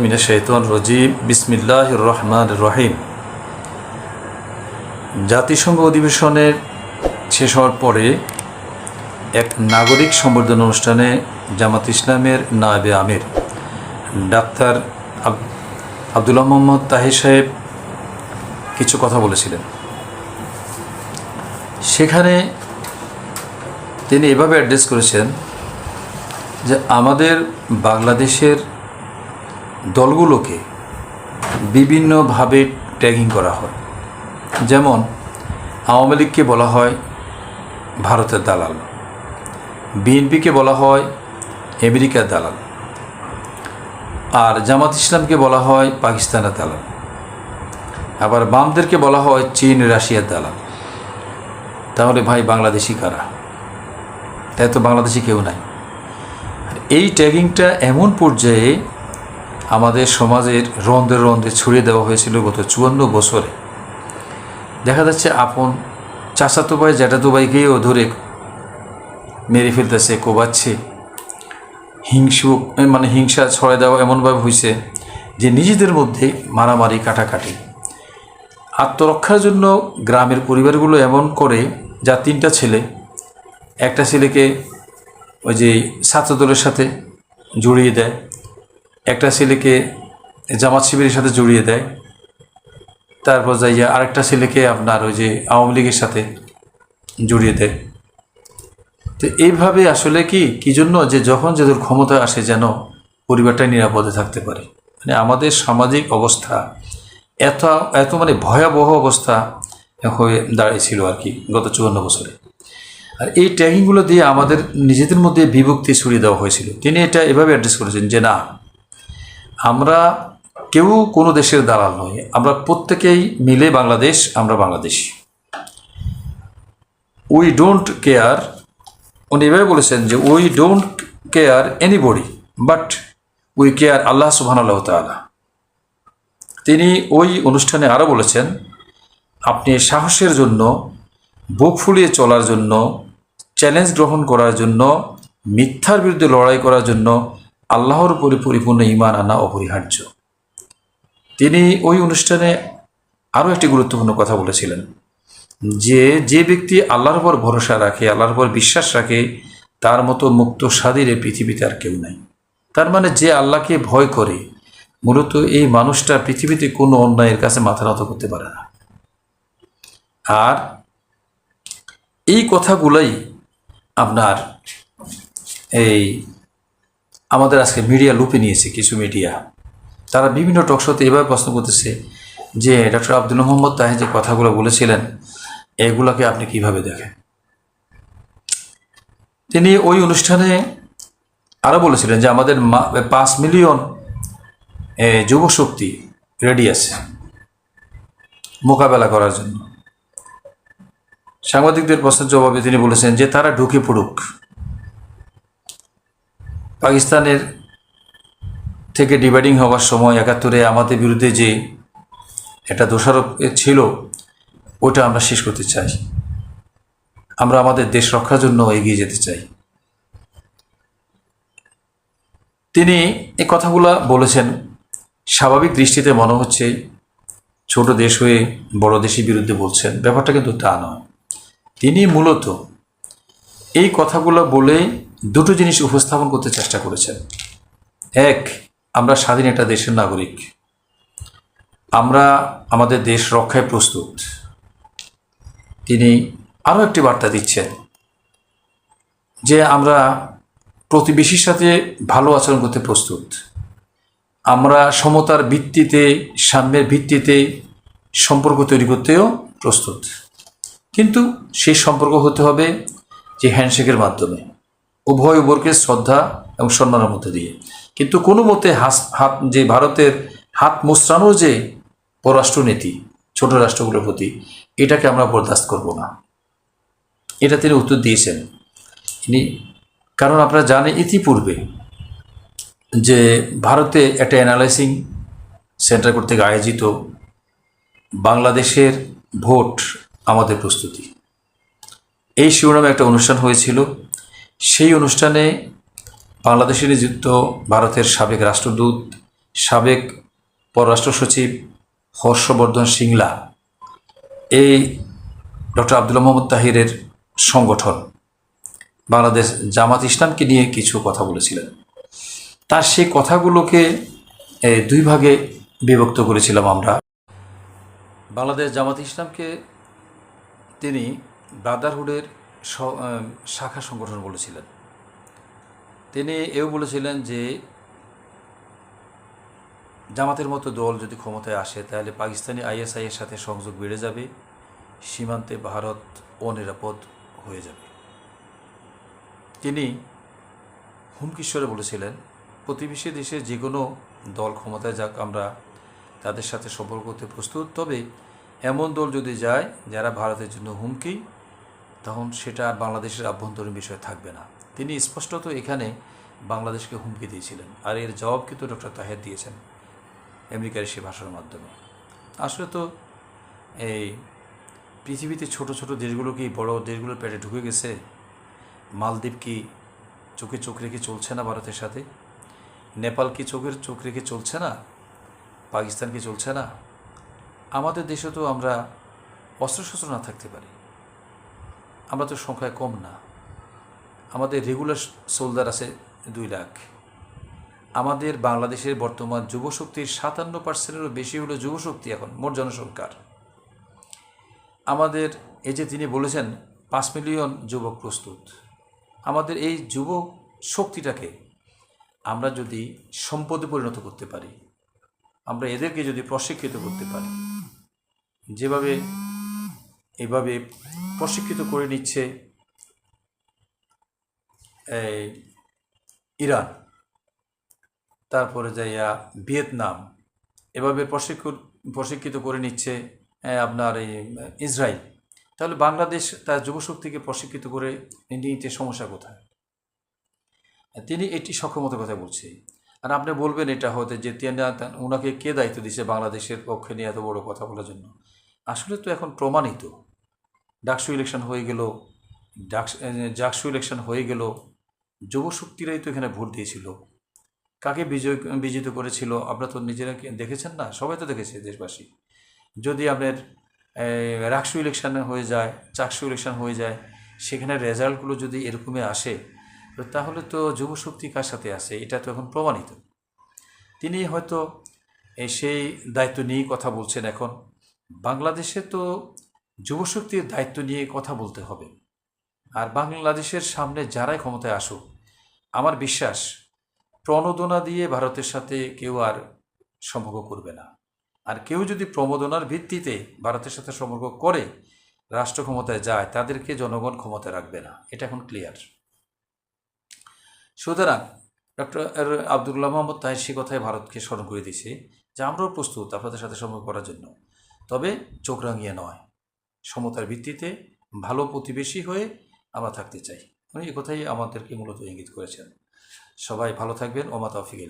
মিনা রহিম। জাতিসংঘ অধিবেশনের শেষ হওয়ার পরে এক নাগরিক সম্বর্ধনা অনুষ্ঠানে জামাত ইসলামের নায়েবে আমির ডাক্তার আব- আবদুল্লাহ মোহাম্মদ তাহির সাহেব কিছু কথা বলেছিলেন। সেখানে তিনি এভাবে অ্যাড্রেস করেছেন যে আমাদের বাংলাদেশের দলগুলোকে বিভিন্নভাবে ট্যাগিং করা হয়। যেমন আওয়ামী লীগকে বলা হয় ভারতের দালাল, বিএনপিকে বলা হয় আমেরিকার দালাল, আর জামাত ইসলামকে বলা হয় পাকিস্তানের দালাল। আবার বামদেরকে বলা হয় চীন, রাশিয়ার দালাল। তাহলে ভাই বাংলাদেশি কারা? তাই তো বাংলাদেশি কেউ নাই। এই ট্যাগিংটা এমন পর্যায়ে আমাদের সমাজের রন্ধে রন্ধে ছড়িয়ে দেওয়া হয়েছিল গত চুয়ান্ন বছরে। দেখা যাচ্ছে আপন চাচাতো ভাই, জ্যাঠাতো ভাইকেও ধরে মেরে ফেলতেছে কোবাচ্ছে। হিংসু মানে হিংসা ছড়াই দেওয়া এমনভাবে হয়েছে যে নিজেদের মধ্যে মারামারি, কাটাকাটি। আত্মরক্ষার জন্য গ্রামের পরিবারগুলো এমন করে যা তিনটা ছেলে। একটা ছেলেকে ওই যে ছাত্রদলের সাথে জড়িয়ে দেয়। একটা ছেলেকে জামাত শিবিরের সাথে জড়িয়ে দেয়। তারপর যাইয়া আরেকটা ছেলেকে আপনার ওই যে আওয়ামী লীগের সাথে জড়িয়ে দেয়। তো এইভাবে আসলে কি কি জন্য যে যখন যাদের ক্ষমতা আসে যেন পরিবারটা নিরাপদে থাকতে পারে? মানে আমাদের সামাজিক অবস্থা এত এত মানে ভয়াবহ অবস্থা হয়ে দাঁড়িয়েছিল আর কি গত চুয়ান্ন বছরে। আর এই ট্যাগিংগুলো দিয়ে আমাদের নিজেদের মধ্যে বিভক্তি ছড়িয়ে দেওয়া হয়েছিল। তিনি এটা এভাবে অ্যাড্রেস করেছেন যে না আমরা কেউ কোনো দেশের দালাল নই। আমরা প্রত্যেকেই মিলে বাংলাদেশ, আমরা বাংলাদেশি। উই ডোন্ট কেয়ার উনি এভাবে বলেছেন যে we don't care anybody but we care আল্লাহ সুবহান আল্লাহ তালা তিনি ওই অনুষ্ঠানে আরও বলেছেন, আপনি সাহসের জন্য, বুক ফুলিয়ে চলার জন্য চ্যালেঞ্জ গ্রহণ করার জন্য, মিথ্যার বিরুদ্ধে লড়াই করার জন্য আল্লাহর উপরে পরিপূর্ণ ইমান আনা অপরিহার্য। তিনি ওই অনুষ্ঠানে আরও একটি গুরুত্বপূর্ণ কথা বলেছিলেন যে যে ব্যক্তি আল্লাহর উপর ভরসা রাখে, আল্লাহর উপর বিশ্বাস রাখে, তার মতো মুক্ত স্বাধীর পৃথিবীতে আর কেউ নাই। তার মানে যে আল্লাহকে ভয় করে, মূলত এই মানুষটা পৃথিবীতে কোনো অন্যায়ের কাছে মাথা নত করতে পারে না। আর এই কথাগুলাই আপনার এই আমাদের আজকে মিডিয়া লুপে নিয়েছে কিছু মিডিয়া। তারা বিভিন্ন টকশোতে এভাবে প্রশ্ন করতেছে যে ডক্টর আব্দুল মোহাম্মদ তাহে যে কথাগুলো বলেছিলেন, এগুলাকে আপনি কীভাবে দেখেন? তিনি ওই অনুষ্ঠানে আরও বলেছিলেন যে, আমাদের পাঁচ মিলিয়ন যুবশক্তি রেডি আছে মোকাবেলা করার জন্য। সাংবাদিকদের প্রশ্নের জবাবে তিনি বলেছেন যে, তারা ঢুকে পড়ুক। পাকিস্তানের থেকে ডিভাইডিং হওয়ার সময় একাত্তরে আমাদের বিরুদ্ধে যে একটা দোষারোপ ছিল, ওটা আমরা শেষ করতে চাই। আমরা আমাদের দেশ রক্ষার জন্য এগিয়ে যেতে চাই। তিনি এই কথাগুলা বলেছেন, স্বাভাবিক দৃষ্টিতে মনে হচ্ছে ছোট দেশ হয়ে বড় দেশের বিরুদ্ধে বলছেন। ব্যাপারটা কিন্তু তা নয়। তিনি মূলত এই কথাগুলো বলে দুটো জিনিস উপস্থাপন করতে চেষ্টা করেছেন। এক, আমরা স্বাধীন একটা দেশের নাগরিক। আমরা আমাদের দেশ রক্ষায় প্রস্তুত। তিনি আরও একটি বার্তা দিচ্ছেন যে আমরা প্রতিবেশীর সাথে ভালো আচরণ করতে প্রস্তুত। আমরা সমতার ভিত্তিতে, সাম্যের ভিত্তিতে সম্পর্ক তৈরি করতেও প্রস্তুত। কিন্তু সেই সম্পর্ক হতে হবে যে হ্যান্ডশেকের মাধ্যমে। উভয় উভয়কে শ্রদ্ধা এবং সম্মানের মধ্যে দিয়ে। কিন্তু কোনো মতে হাস, হাত, যে ভারতের হাত মোস্রানোর যে পররাষ্ট্রনীতি, ছোট রাষ্ট্রগুলোর প্রতি, এটাকে আমরা বরদাস্ত করব না। এটা তিনি উত্তর দিয়েছেন। তিনি কারণ আপনারা জানেন ইতিপূর্বে যে ভারতে একটা অ্যানালাইসিং সেন্টার কর্তৃক আয়োজিত বাংলাদেশের ভোট আমাদের প্রস্তুতি। এই শিরোনামে একটা অনুষ্ঠান হয়েছিল। সেই অনুষ্ঠানে বাংলাদেশে নিযুক্ত ভারতের সাবেক রাষ্ট্রদূত, সাবেক পররাষ্ট্র সচিব হর্ষবর্ধন সিংলা, এই ডক্টর আব্দুল মোহাম্মদ তাহিরের সংগঠন বাংলাদেশ জামাত ইসলামকে নিয়ে কিছু কথা বলেছিলেন। তার সেই কথাগুলোকে দুই ভাগে বিভক্ত করেছিলাম আমরা। বাংলাদেশ জামাত ইসলামকে তিনি ব্রাদারহুডের শাখা সংগঠন বলেছিলেন। তিনি এও বলেছিলেন যে, জামাতের মতো দল যদি ক্ষমতায় আসে, তাহলে পাকিস্তানি আইএসআই এর সাথে সংযোগ বেড়ে যাবে, সীমান্তে ভারত অনিরাপদ হয়ে যাবে। তিনি হুমকিশ্বরে বলেছিলেন, প্রতিবেশী দেশে যে কোনো দল ক্ষমতায় যাক, আমরা তাদের সাথে সম্পর্ক করতে প্রস্তুত। তবে এমন দল যদি যায়, যারা ভারতের জন্য হুমকি তখন সেটা বাংলাদেশের আভ্যন্তরীণ বিষয় থাকবে না। তিনি স্পষ্টত এখানে বাংলাদেশকে হুমকি দিয়েছিলেন আর এর জবাব কিন্তু ডক্টর তাহের দিয়েছেন আমেরিকার সে ভাষার মাধ্যমে। আসলে তো এই পৃথিবীতে ছোট ছোট দেশগুলো কি বড় দেশগুলোর পেটে ঢুকে গেছে? মালদ্বীপ কি চোখে চোখ রেখে চলছে না ভারতের সাথে? নেপাল কি চোখের চোখ রেখে চলছে না? পাকিস্তান কি চলছে না? আমাদের দেশে তো আমরা অস্ত্রশস্ত্র না থাকতে পারি। আমরা তো সংখ্যায় কম না। আমাদের রেগুলার সোলদার আছে দুই লাখ। আমাদের বাংলাদেশের বর্তমান যুবশক্তির সাতান্ন পার্সেন্টেরও বেশি হলো যুবশক্তি এখন, মোট জনসংখ্যার। আমাদের এই যে তিনি বলেছেন, পাঁচ মিলিয়ন যুবক প্রস্তুত। আমাদের এই যুবক শক্তিটাকে আমরা যদি সম্পদে পরিণত করতে পারি, আমরা এদেরকে যদি প্রশিক্ষিত করতে পারি, যেভাবে এভাবে প্রশিক্ষিত করে নিচ্ছে, এই ইরান, তারপরে যাইয়া ভিয়েতনাম। এভাবে প্রশিক্ষণ, প্রশিক্ষিত করে নিচ্ছে আপনার এই, ইসরায়েল। তাহলে বাংলাদেশ তার যুবশক্তিকে প্রশিক্ষিত করে নিতে সমস্যা কোথায়? তিনি এটি সক্ষমতার কথা বলছে। আর আপনি বলবেন এটা হতে যে তিনি ওনাকে কে দায়িত্ব দিচ্ছে বাংলাদেশের পক্ষে নিয়ে এত বড় কথা বলার জন্য? আসলে তো এখন প্রমাণিত। ডাকসু ইলেকশন হয়ে গেল, ডাকস জাকসু ইলেকশন হয়ে গেল, যুবশক্তিরাই তো এখানে ভোট দিয়েছিল। কাকে বিজয়, বিজিত করেছিল? আপনারা তো নিজেরা দেখেছেন না? সবাই তো দেখেছে দেশবাসী। যদি আপনার রাকসু ইলেকশন হয়ে যায়, চাকসু ইলেকশন হয়ে যায়, সেখানে রেজাল্টগুলো যদি এরকমই আসে তাহলে তো যুবশক্তি কার সাথে আছে? এটা তো এখন প্রমাণিত। তিনি হয়তো সেই দায়িত্ব নিয়েই কথা বলছেন এখন। বাংলাদেশে তো যুবশক্তির দায়িত্ব নিয়ে কথা বলতে হবে। আর বাংলাদেশের সামনে যারাই ক্ষমতায় আসুক, আমার বিশ্বাস প্রণোদনা দিয়ে ভারতের সাথে কেউ আর সম্পর্ক করবে না। আর কেউ যদি প্রমোদনার ভিত্তিতে ভারতের সাথে সম্পর্ক করে, রাষ্ট্র ক্ষমতায় যায়, তাদেরকে জনগণ ক্ষমতায় রাখবে না। এটা এখন ক্লিয়ার সুতরাং ডক্টর আবদুল্লাহ মোহাম্মদ তাহের সে কথায় ভারতকে স্মরণ করে দিয়েছে যে আমরাও প্রস্তুত আপনাদের সাথে সম্পর্ক করার জন্য। তবে চোখ রাঙিয়ে নয়। সমতার ভিত্তিতে ভালো প্রতিবেশী হয়ে আমরা থাকতে চাই। উনি কথাই আমাদেরকে মূলত ইঙ্গিত করেছেন। সবাই ভালো থাকবেন। ওমা তৌফিক